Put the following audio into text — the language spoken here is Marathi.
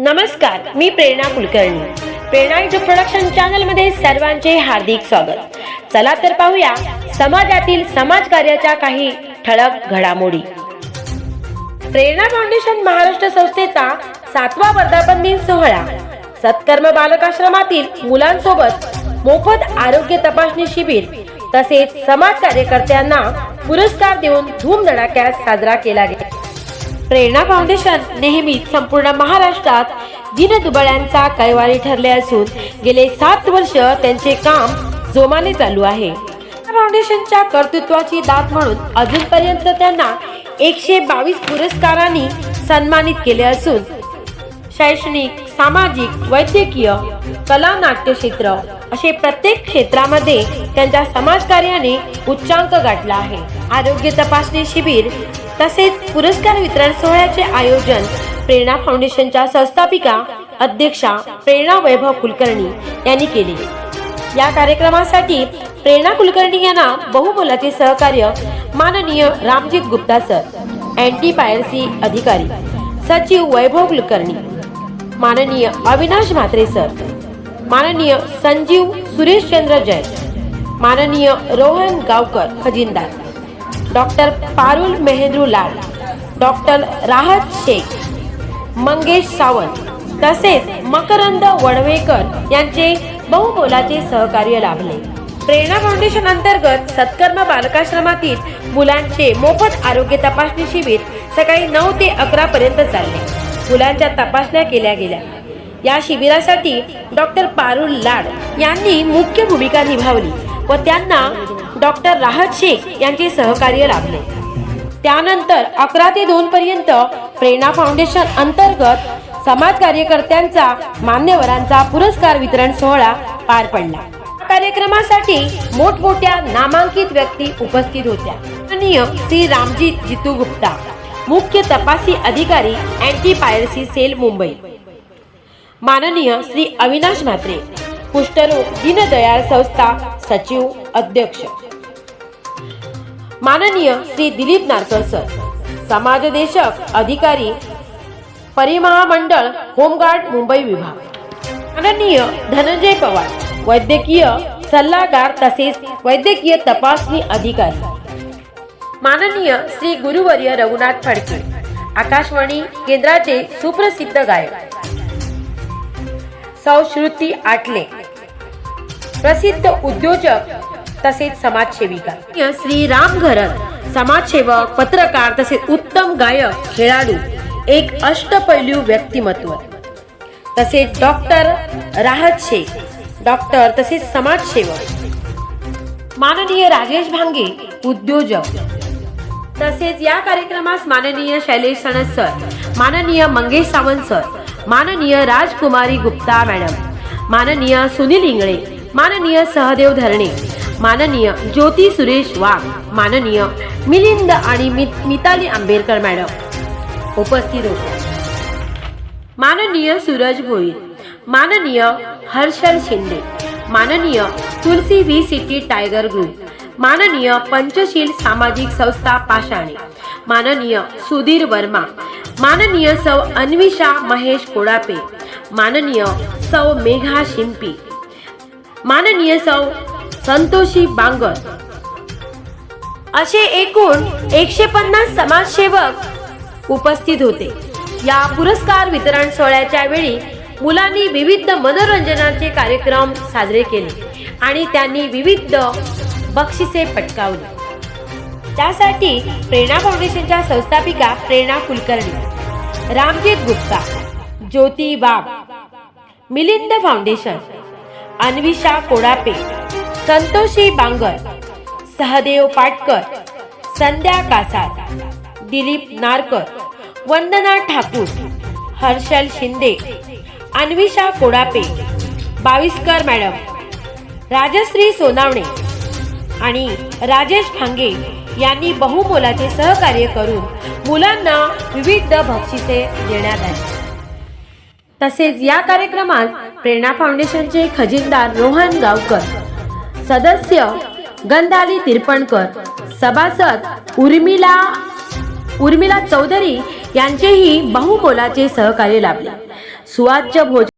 नमस्कार मी प्रेरणा कुलकर्णी. प्रेरणा युट्यूब प्रोडक्शन चॅनलमध्ये सर्वांचे हार्दिक स्वागत. चला तर पाहूया समाजातील समाजकार्याच्या काही ठळक घडामोडी. प्रेरणा फाउंडेशन महाराष्ट्र संस्थेचा सातवा वर्धापन दिन सोहळा. सत्कर्म बालकाश्रमातील मुलांसोबत मोफत आरोग्य तपासणी शिबिर तसेच समाज कार्यकर्त्यांना पुरस्कार देऊन धूमधडाक्यात साजरा केला गेला. प्रेरणा फाउंडेशन नेहमीच संपूर्ण महाराष्ट्रात दीनदुबळ्यांचा कैवारी ठरले असून गेले सात वर्ष त्यांचे काम जोमाने चालू आहे. फाउंडेशनच्या कर्तृत्वाची दात म्हणून अजूनपर्यंत त्यांना एकशे बावीस पुरस्कारांनी सन्मानित केले असून शैक्षणिक सामाजिक वैद्यकीय कला नाट्यक्षेत्र असे प्रत्येक क्षेत्रामध्ये त्यांच्या समाजकार्याने उच्चांक गाठला आहे. आरोग्य तपासणी शिबिर तसेच पुरस्कार वितरण सोहळ्याचे आयोजन प्रेरणा फाउंडेशनच्या संस्थापिका अध्यक्षा प्रेरणा वैभव कुलकर्णी यांनी केले. या कार्यक्रमासाठी प्रेरणा कुलकर्णी यांना बहुमोलाचे सहकार्य माननीय Ramjeet Gupta sir anti piracy अधिकारी सचिव वैभव कुलकर्णी माननीय अविनाश म्हात्रे सर माननीय संजीव सुरेशचंद्र जैन माननीय रोहन गावकर खजिनदार डॉक्टर पारुल मेहेंद्रू लाल डॉक्टर राहत शेख मंगेश सावंत तसेच मकरंद वडवेकर यांचे बहुमोलाचे सहकार्य लाभले. प्रेरणा फाउंडेशन अंतर्गत सत्कर्म बालकाश्रमातील मुलांचे मोफत आरोग्य तपासणी शिबिर सकाळी नऊ ते अकरा पर्यंत चालले. मुलांच्या तपासण्या केल्या गेल्या. या शिबिरासाठी डॉक्टर पारुल लाड यांनी मुख्य भूमिका निभावली व त्यांना डॉक्टर राहत शेख यांचे सहकार्य लाभले. त्यानंतर अकरा ते दोन पर्यंत प्रेरणा फाउंडेशन अंतर्गत समाज कार्यकर्त्यांचा मान्यवरांचा पुरस्कार वितरण सोहळा पार पडला. कार्यक्रमासाठी मोठमोठ्या नामांकित व्यक्ती उपस्थित होत्या. श्री रामजी जितू गुप्ता मुख्य तपासी अधिकारी अँटी पायरसी सेल मुंबई. माननीय श्री अविनाश म्हात्रे कुष्ठरोग दीनदयाळ संस्था सचिव अध्यक्ष. माननीय श्री दिलीप नारकर सर समाजदेशक अधिकारी परिमहामंडळ होमगार्ड मुंबई विभाग. माननीय धनंजय पवार वैद्यकीय सल्लागार तसेच वैद्यकीय तपासणी अधिकारी. माननीय श्री गुरुवर्य रघुनाथ फडके आकाशवाणी केंद्राचे सुप्रसिद्ध गायक. सौश्रुती आटले. प्रसिद्ध उद्योजक तसेच समाजसेविका. श्री राम घरत समाजसेवक पत्रकार तसेच उत्तम गायक खेळाडू एक अष्टपैलू व्यक्तिमत्व. तसेच डॉक्टर राहत शेख डॉक्टर तसेच समाजसेवक. माननीय राजेश भांगे उद्योजक. तसेच या कार्यक्रमास माननीय शैलेश सणस सर माननीय मंगेश सावंत सर. माननीय राजकुमारी गुप्ता मॅडम माननीय सुनील इंगळे माननीय सहदेव धरणे माननीय ज्योती सुरेश वाघ माननीय मिलिंद आणि मिताली आंबेडकर मॅडम. उपस्थित होते. माननीय सूरज भोईर माननीय हर्षल शिंदे माननीय Tulsi V City Tiger group माननीय पंचशील सामाजिक संस्था पाषाणे माननीय सुधीर वर्मा माननीय सौ अन्विषा महेश कोडापे माननीय सौ मेघा शिंपी माननीय सौ संतोषी बांगर. असे एकूण एकशे पन्नास समाजसेवक उपस्थित होते. या पुरस्कार वितरण सोहळ्याच्या वेळी मुलांनी विविध मनोरंजनाचे कार्यक्रम साजरे केले आणि त्यांनी विविध बक्षिसे पटकावली. त्यासाठी प्रेरणा फाउंडेशनच्या संस्थापिका प्रेरणा कुलकर्णी रामजीत गुप्ता ज्योती बाब मिलिंद फाउंडेशन अन्विषा कोडापे संतोषी बांगर सहदेव पाटकर संध्या कासार दिलीप नारकर वंदना ठाकूर हर्षल शिंदे अन्विषा कोडापे बाविस्कर मॅडम राजश्री सोनावणे आणि राजेश भांगे यांनी बहुमोलाचे सहकार्य करून मुलांना विविध बक्षिसे देण्यात आली. तसेच या कार्यक्रमात प्रेरणा फाउंडेशनचे खजिनदार रोहन गावकर सदस्य गंधाली तिरपणकर सभासद उर्मिला उर्मिला चौधरी यांचेही बहुमोलाचे सहकार्य लाभले. सुवाच्य भोजन